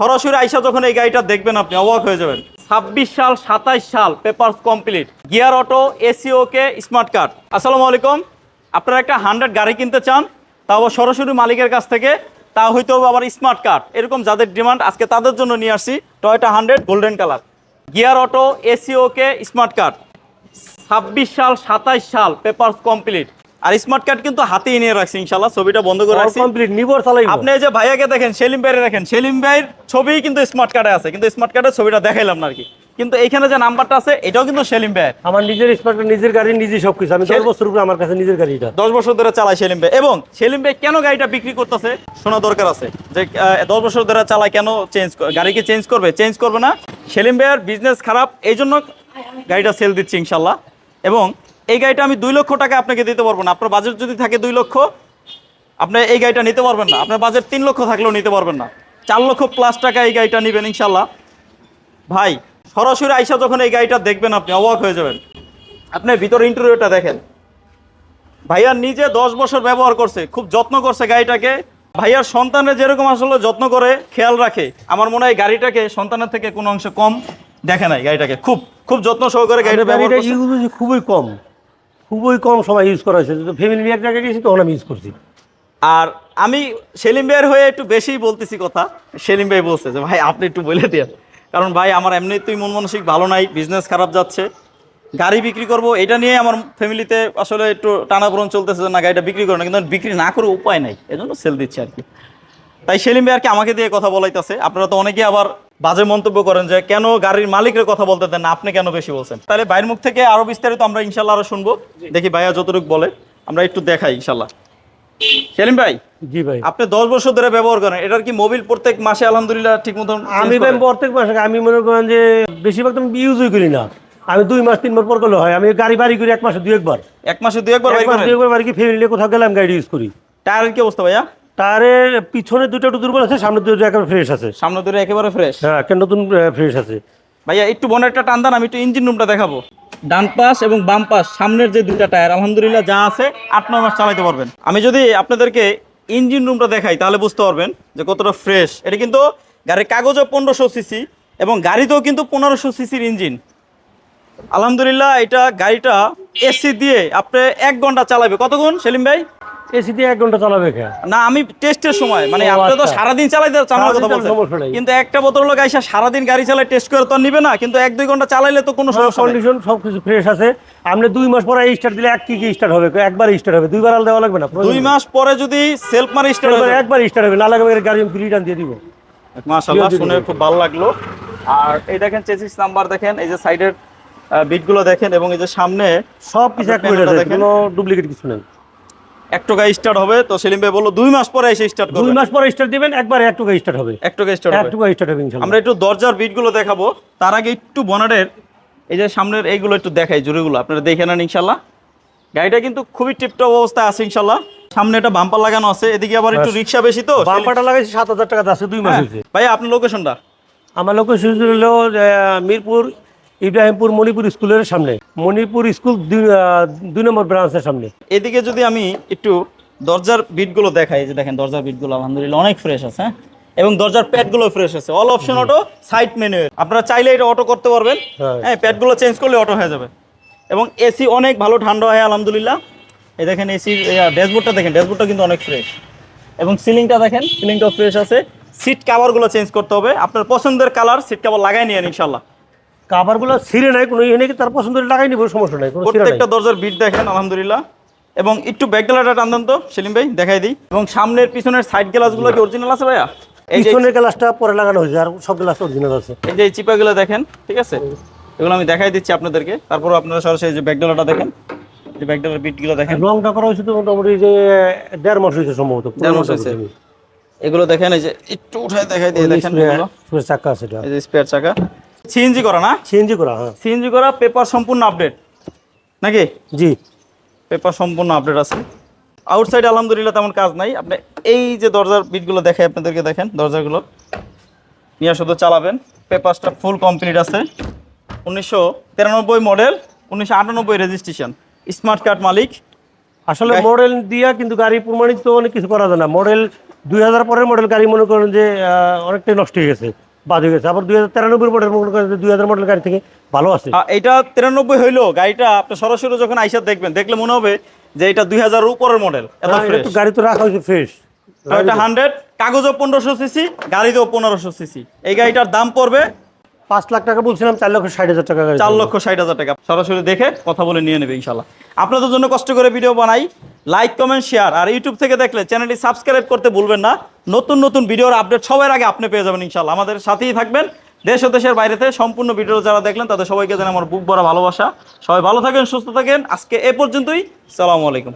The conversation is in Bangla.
সরাসরি আইসা যখন এই গাড়িটা দেখবেন, আপনি অবাক হয়ে যাবেন। ছাব্বিশ সাল, সাতাইশ সাল paper complete gear auto AC okay smart card আসসালামু আলাইকুম। আপনারা একটা হান্ড্রেড গাড়ি কিনতে চান তাও সরাসরি মালিকের কাছ থেকে, তা হয়তো আবার স্মার্ট কার্ড এরকম যাদের ডিমান্ড আজকে তাদের জন্য নিয়ে আসছি Toyota hundred golden colour gear auto AC okay smart card ছাব্বিশ সাল, সাতাইশ সাল পেপার কমপ্লিট আর স্মার্ট কার্ড কিন্তু হাতেই নিয়ে রাখছি ইনশাল্লাহ ছবিটা বন্ধ করে রাখছি। কমপ্লিট নিবর চালাই আপনি এই যে ভাইয়াকে দেখেন সেলিম ভাইয়ের দেখেন সেলিম ভাইয়ের ছবি কিন্তু স্মার্ট কার্ডে আছে কিন্তু স্মার্ট কার্ডের ছবিটা দেখাইলাম না আর কি। কিন্তু এখানে যে নাম্বারটা আছে এটাও কিন্তু সেলিম ভাইয়ের। আমার নিজের স্মার্ট নিজের গাড়ি নিজে সবকিছু। আমি দশ বছর উপরে আমার কাছে নিজের গাড়িটা। দশ বছর ধরে চালাই সেলিম ভাই। এবং সেলিম ভাই কেন গাড়িটা বিক্রি করতেছে শোনা দরকার আছে। যে দশ বছর ধরে চালায় কেন চেঞ্জ গাড়ি কি চেঞ্জ করবে? চেঞ্জ করবে না। সেলিম ভাইয়ের বিজনেস খারাপ এই জন্য গাড়িটা সেল দিচ্ছি ইনশাল্লাহ এবং এই গাড়িটা আমি দুই লক্ষ টাকা আপনাকে দিতে পারব না। আপনার বাজেট যদি থাকে দুই লক্ষ আপনি এই গাড়িটা নিতে পারবেন না। আপনার বাজেট তিন লক্ষ থাকলেও নিতে পারবেন না। চার লক্ষ প্লাস টাকা এই গাড়িটা নেবেন ইনশাল্লাহ ভাই সরাসরি আইসা যখন এই গাড়িটা দেখবেন আপনি অবাক হয়ে যাবেন। আপনি ভিতর ইন্টারভিউটা দেখেন। ভাইয়া নিজে দশ বছর ব্যবহার করছে খুব যত্ন করছে গাড়িটাকে। ভাইয়ার সন্তানের যেরকম আসলে যত্ন করে খেয়াল রাখে। আমার মনে হয় গাড়িটাকে সন্তানের থেকে কোনো অংশে কম দেখে নাই গাড়িটাকে। খুব খুব যত্ন সহকারে গাড়িটা ব্যবহার খুবই কম। খুবই কম সময় ইউজ করা হয়েছে। ফ্যামিলি নিয়ে জায়গায় গেছি, তখন আমি ইউজ করছি। আর আমি সেলিম ভাইয়ের হয়ে একটু বেশি বলতেছি কথা। সেলিম ভাই বলছে যে, ভাই, আপনি একটু বলে দেন। কারণ ভাই, আমার এমনিতেই মন মানসিক ভালো নাই বিজনেস খারাপ যাচ্ছে। গাড়ি বিক্রি করব, এটা নিয়ে আমার ফ্যামিলিতে আসলে একটু টানাপোড়ন চলতেছে না, গাড়িটা বিক্রি করো না। কিন্তু বিক্রি না করে উপায় নাই, এজন্য সেল দিচ্ছে আর কি। তাই সেলিম ভাই আর কি আমাকে দিয়ে কথা বলাইতেছে। আপনারা তো অনেকে আবার বাজে মন্তব্য করেন যে কেন গাড়ির মালিকের কথা বলতে দেন না? আপনি কেন বেশি বলছেন? তাহলে বাইরের মুখ থেকে আরও বিস্তারিত আমরা ইনশাল্লাহ আরও শুনব। দেখি ভাইয়া যতটুকু বলে আমরা একটু দেখাই ইনশাল্লাহ সেলিম ভাই জি ভাই। আপনি দশ বছর ধরে ব্যবহার করেন এটার কি মোবিল প্রত্যেক মাসে আলহামদুলিল্লাহ ঠিক মতন আমি ভাই প্রত্যেক মাসে আমি মনে করেন যে বেশিরভাগ তো আমি ইউজই করি না। আমি দুই মাস তিন মাস পর করলে হয় আমি গাড়ি বাড়ি করি এক মাসে দুই একবার। এক মাসে দুই একবার এক মাস দুই একবার বাড়ি ফ্যামিলি নিয়ে কোথাও গেলাম গাড়ি ইউজ করি। টায়ারের কি অবস্থা ভাইয়া? টায়ারের পিছনে দুটো একটু দুর্বল আছে সামনে দুটো একেবারে ফ্রেশ আছে। সামনে দূরে একেবারে ফ্রেশ হ্যাঁ একটা নতুন ফ্রেশ আছে। ভাইয়া একটু বনেটটা টান দেন আমি একটু ইঞ্জিন রুমটা দেখাবো। ডান পাশ এবং বাম পাশ সামনের যে দুইটা টায়ার আলহামদুলিল্লাহ যা আছে আট নয় মাস চালাতে পারবেন। আমি যদি আপনাদেরকে ইঞ্জিন রুমটা দেখাই তাহলে বুঝতে পারবেন যে কতটা ফ্রেশ এটা কিন্তু গাড়ির কাগজও পনেরোশো সিসি এবং গাড়িতেও কিন্তু পনেরোশো সিসির ইঞ্জিন আলহামদুলিল্লাহ এটা গাড়িটা এসি দিয়ে আপনি এক ঘণ্টা চালাবে। কতক্ষণ সেলিম ভাই? এসি দিয়ে এক ঘণ্টা চালাবে না আমি টেস্টের সময় মানে আপনি তো আচ্ছা। সারাদিন চালাইতে চালানোর কথা বলছেন। কিন্তু একটা বোতল লোক আইসা সারাদিন গাড়ি চালায় টেস্ট করে তো নিবে না কিন্তু এক দুই ঘণ্টা চালাইলে তো কোনো সমস্যা কন্ডিশন সব কিছু ফ্রেশ আছে। আপনি দুই মাস পরে স্টার্ট দিলে এক কি কি স্টার্ট হবে? একবার স্টার্ট হবে দুইবার আলাদা দেওয়া লাগবে না? দুই মাস পরে যদি সেলফ মারি স্টার্ট হবে একবার স্টার্ট হবে না লাগবে গাড়ি আমি ফ্রি টান দিয়ে দিব। মাশাআল্লাহ শুনে খুব ভালো লাগল। আর এই দেখেন চেসিস নাম্বার দেখেন এই যে সাইডের বিটগুলো দেখেন এবং এই যে সামনে সব কিছু এক। কোনো ডুপ্লিকেট কিছু নেই। এক টাকা স্টার্ট হবে তো সেলিম ভাই বলল দুই মাস পরে এসে স্টার্ট দুই মাস পরে স্টার্ট দিবেন একবার এক টাকা স্টার্ট হবে। এক টাকা স্টার্ট এক টাকা স্টার্ট হবে ইনশাআল্লাহ আমরা একটু দরজার বিটগুলো দেখাবো। তার আগে একটু বনারের এই যে সামনের এইগুলো একটু দেখাই জুড়িগুলো আপনারা দেখে নেন ইনশাল্লাহ। গাড়িটা কিন্তু খুবই টিপটপ অবস্থায় আছে ইনশাল্লাহ। সামনে একটা বাম্পার লাগানো আছে এদিকে আবার একটু রিক্সা বেশি তো বাম্পারটা লাগাইছি সাত হাজার টাকা আছে দুই মাস হ্যাঁ। হয়েছে। ভাই আপনার লোকেশনটা আমার লোক হলো মিরপুর ইব্রাহিমপুর মণিপুর স্কুলের সামনে। মণিপুর স্কুল দুই নম্বর ব্রাঞ্চের সামনে। এদিকে যদি আমি একটু দরজার বিটগুলো দেখাই যে দেখেন দরজার বিটগুলো আলহামদুলিল্লাহ অনেক ফ্রেশ আছে হ্যাঁ? এবং দরজার প্যাডগুলো ফ্রেশ আছে। All option auto side menu আপনারা চাইলে এটা অটো করতে পারবেন। হ্যাঁ। প্যাডগুলো চেঞ্জ করলে অটো হয়ে যাবে। এবং এসি অনেক ভালো ঠান্ডা হয় আলহামদুলিল্লাহ। এই দেখেন এসি ড্যাশবোর্ডটা দেখেন ড্যাশবোর্ডটা কিন্তু অনেক ফ্রেশ এবং সিলিংটা দেখেন সিলিংটাও ফ্রেশ আছে। সিট কাভারগুলো চেঞ্জ করতে হবে। আপনার পছন্দের কালার সিট কাভার লাগাই নিয়েন ইনশাল্লাহ কাভারগুলো ছিঁড়ে নাই কোনো ইয়ে নেই তার পছন্দ হলে লাগাই নিব সমস্যা নাই প্রত্যেকটা দরজার বিট দেখেন আলহামদুলিল্লাহ। এবং একটু ব্যাকডালাটা টান দেন তো সেলিম ভাই দেখাই দিই। এবং সামনের পিছনের সাইড গ্লাসগুলো কি অরিজিনাল আছে ভাইয়া? এই পিছনের গ্লাসটা পরে লাগানো হয়েছে আর সব গ্লাস অরিজিনাল আছে। এই যে চিপাগুলো দেখেন ঠিক আছে? এগুলো আমি দেখাই দিচ্ছি আপনাদেরকে। তারপর আপনারা সরাসরি যে ব্যাকডালাটা দেখেন যে ব্যাকডালার বিটগুলো দেখেন। রংটা করা হয়েছে তো মোটামুটি যে দেড় মাস হয়েছে সম্ভবত দেড় মাস হয়েছে। এগুলো দেখেন এই যে একটু উঠায় দেখাই দিয়ে দেখেন। স্প্রে চাকা আছে এটা। এই যে স্পেয়ার চাকা। সিএনজি করা না? সিএনজি করা হ্যাঁ। সিএনজি করা পেপার সম্পূর্ণ আপডেট নাকি? জি। পেপার সম্পূর্ণ আপডেট আছে। আউটসাইড আলহামদুলিল্লাহ তেমন কাজ নাই। আপনি এই যে দরজার বিটগুলো দেখে আপনাদেরকে দেখেন দরজাগুলো। নিয়ে শুধু চালাবেন। পেপারসটা ফুল কমপ্লিট আছে। উনিশশো তিরানব্বই মডেল উনিশশো আটানব্বই রেজিস্ট্রেশন স্মার্ট কার্ড মালিক। আসলে মডেল দিয়া কিন্তু গাড়ি প্রমাণিত অনেক কিছু করা যায় না। মডেল দুই হাজার পরের মডেল গাড়ি মনে করেন যে অনেকটাই নষ্ট হয়ে গেছে। বাদ হয়ে গেছে। আবার দুই হাজার তেরানব্বই মডেল মনে করেন দুই হাজার মডেল গাড়ি থেকে ভালো আছে। এটা তিরানব্বই হইল গাড়িটা আপনি সরাসরি যখন আইসা দেখবেন দেখলে মনে হবে যে এটা দুই হাজার উপরের মডেল হ্যাঁ, গাড়ি তো রাখা হয়েছে ফ্রেশ এটা হান্ড্রেড কাগজও পনেরোশো সিসি গাড়িতেও পনেরোশো সিসি এই গাড়িটার দাম পড়বে পাঁচ লাখ টাকা বলছিলাম চার লক্ষ ষাট হাজার টাকা চার লক্ষ ষাট হাজার টাকা। সরাসরি দেখে কথা বলে নিয়ে নেবে ইনশাল্লাহ আপনাদের জন্য কষ্ট করে ভিডিও বানাই। লাইক কমেন্ট শেয়ার আর ইউটিউব থেকে দেখলে চ্যানেলটি সাবস্ক্রাইব করতে ভুলবেন না। নতুন নতুন ভিডিওর আপডেট সবার আগে আপনি পেয়ে যাবেন ইনশাল্লাহ আমাদের সাথেই থাকবেন। দেশ ও দেশের বাইরেতে সম্পূর্ণ ভিডিও যারা দেখলেন, তাদের সবাইকে যেন আমার বুক ভরা ভালোবাসা। সবাই ভালো থাকেন, সুস্থ থাকেন। আজকে এ পর্যন্তই। সালামু আলাইকুম।